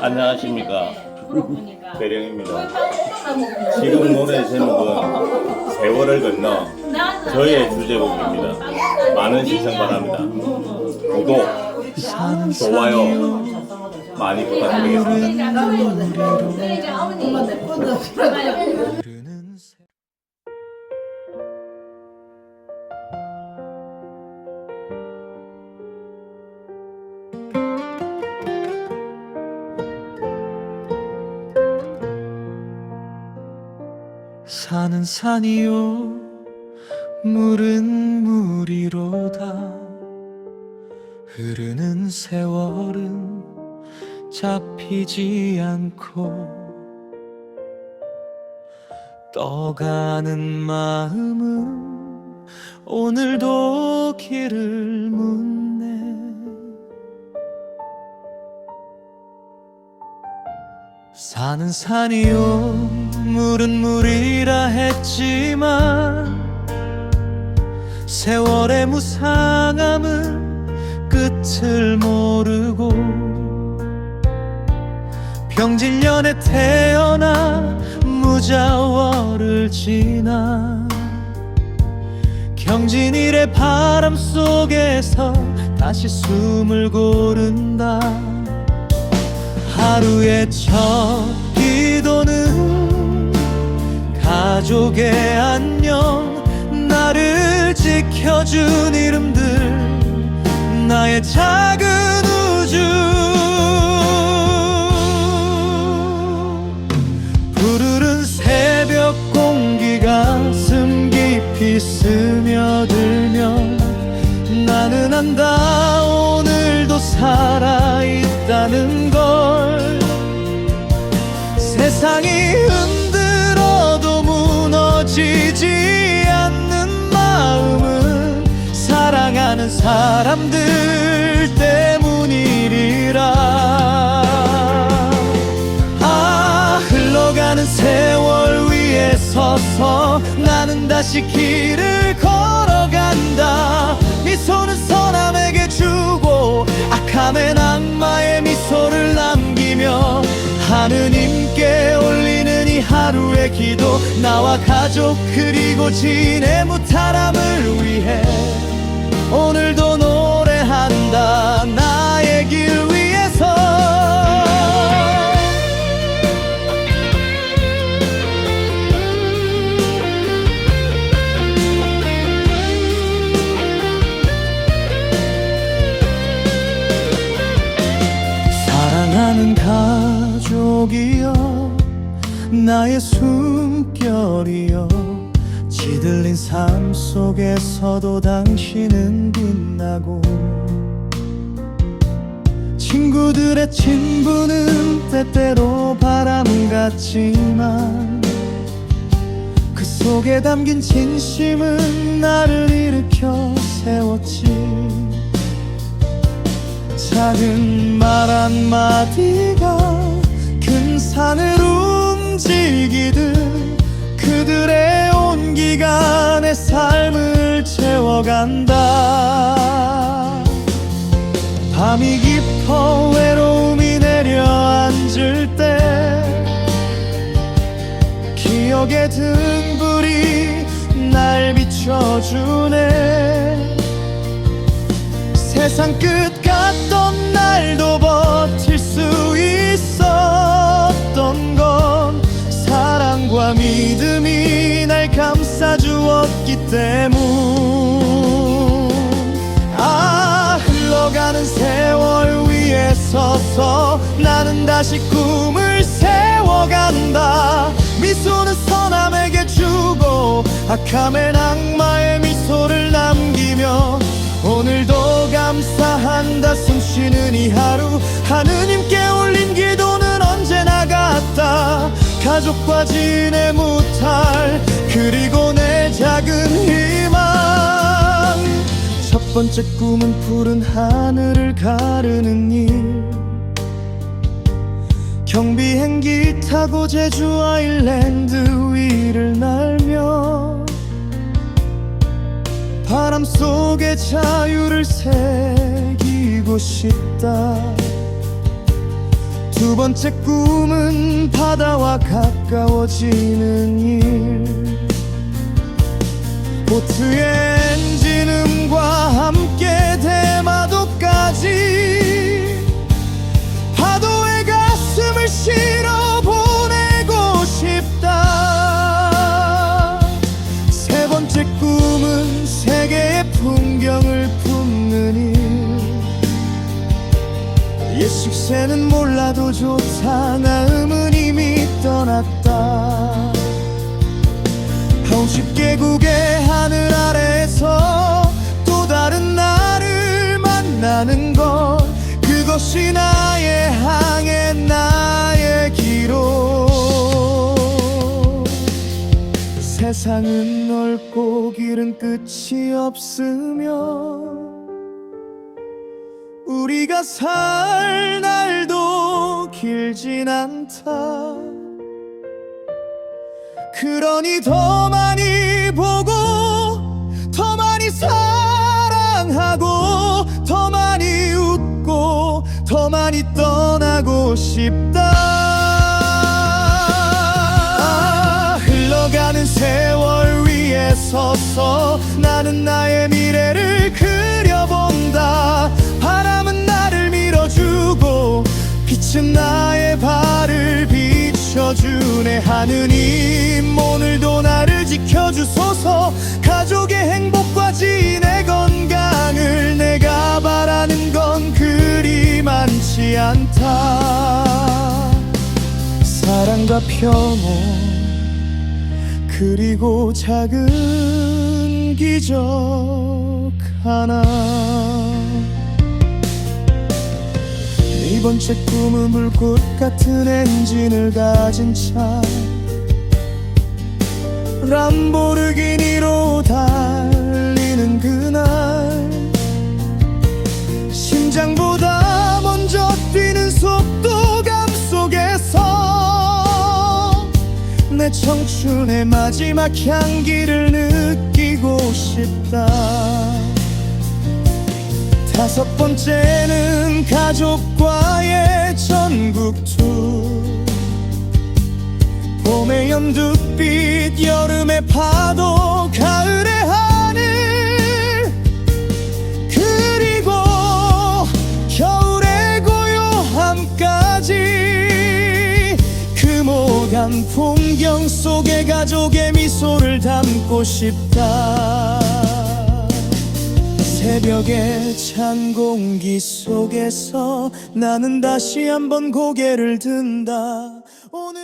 안녕하십니까? 배령입니다. 지금 노래 제목은 세월을 건너 저의 주제곡입니다. 많은 시청 바랍니다. 구독 좋아요 많이 부탁드리겠습니다 산은 산이요. 물은 물이로다. 흐르는 세월은 잡히지 않고 떠가는 마음은 오늘도 길을 묻네. 산은 산이요 물은 물이라 했지만 세월의 무상함은 끝을 모르고 병질년에 태어나 무자월을 지나 경진일의 바람 속에서 다시 숨을 고른다. 하루의 첫 가족의 안녕 나를 지켜준 이름들 나의 작은 우주. 푸르른 새벽 공기가 숨 깊이 스며들면 나는 안다 오늘도 살아있다는 서서 나는 다시 길을 걸어간다. 미소는 선함에게 주고 악함엔 악마의 미소를 남기며 하느님께 올리는 이 하루의 기도 나와 가족 그리고 지내 무탈함을 위해 오늘도 노래한다. 나의 길 사랑하는 가족이여 나의 숨결이여 지들린 삶 속에서도 당신은 빛나고 친구들의 친분은 때때로 바람 같지만 그 속에 담긴 진심은 나를 일으켜 세웠지 작은 말 한마디가 큰 산을 움직이듯 그들의 온기가 내 삶을 채워간다. 밤이 깊어 외로움이 내려앉을 때 기억의 등불이 날 비춰주네. 세상 끝 날도 버틸 수 있었던 건 사랑과 믿음이 날 감싸주었기 때문. 아 흘러가는 세월 위에 서서 나는 다시 꿈을 세워간다. 미소는 선함에게 주고 악함엔 악마의 미소를 남기며 오늘도 감사한다 숨쉬는 이 하루 하느님께 올린 기도는 언제나 같다? 가족과 지내 무탈 그리고 내 작은 희망. 첫 번째 꿈은 푸른 하늘을 가르는 일. 경비행기 타고 제주 아일랜드 위를 날며 바람 속에 자유를 새 기고 싶다. 두 번째 꿈은 바다와 가까워지는 일. 보트의 엔진음과 함께 대마도까지 옛 식세는 몰라도 좋다. 나음은 이미 떠났다. 50개국의 하늘 아래에서 또 다른 나를 만나는 것. 그것이 나의 항해 나의 기록 세상은 넓고 길은 끝이 없으며 우리가 살 날도 길진 않다. 그러니 더 많이 보고 더 많이 사랑하고 더 많이 웃고 더 많이 떠나고 싶다. 아, 흘러가는 세월 위에 서서 나는 나의 미래를 빛은 나의 발을 비춰주네. 하느님 오늘도 나를 지켜주소서. 가족의 행복과 지인의 건강을 내가 바라는 건 그리 많지 않다. 사랑과 평온 그리고 작은 기적 하나 네 번째 꿈은 불꽃 같은 엔진을 가진 차. 람보르기니로 달리는 그날. 심장보다 먼저 뛰는 속도감 속에서 내 청춘의 마지막 향기를 느끼고 싶다 다섯 번째는 가족과의 전국 투. 봄의 연두빛 여름의 파도 가을의 하늘. 그리고 겨울의 고요함까지. 그 모든 풍경 속에 가족의 미소를 담고 싶다 새벽의 찬 공기 속에서 나는 다시 한번 고개를 든다. 오늘이 마-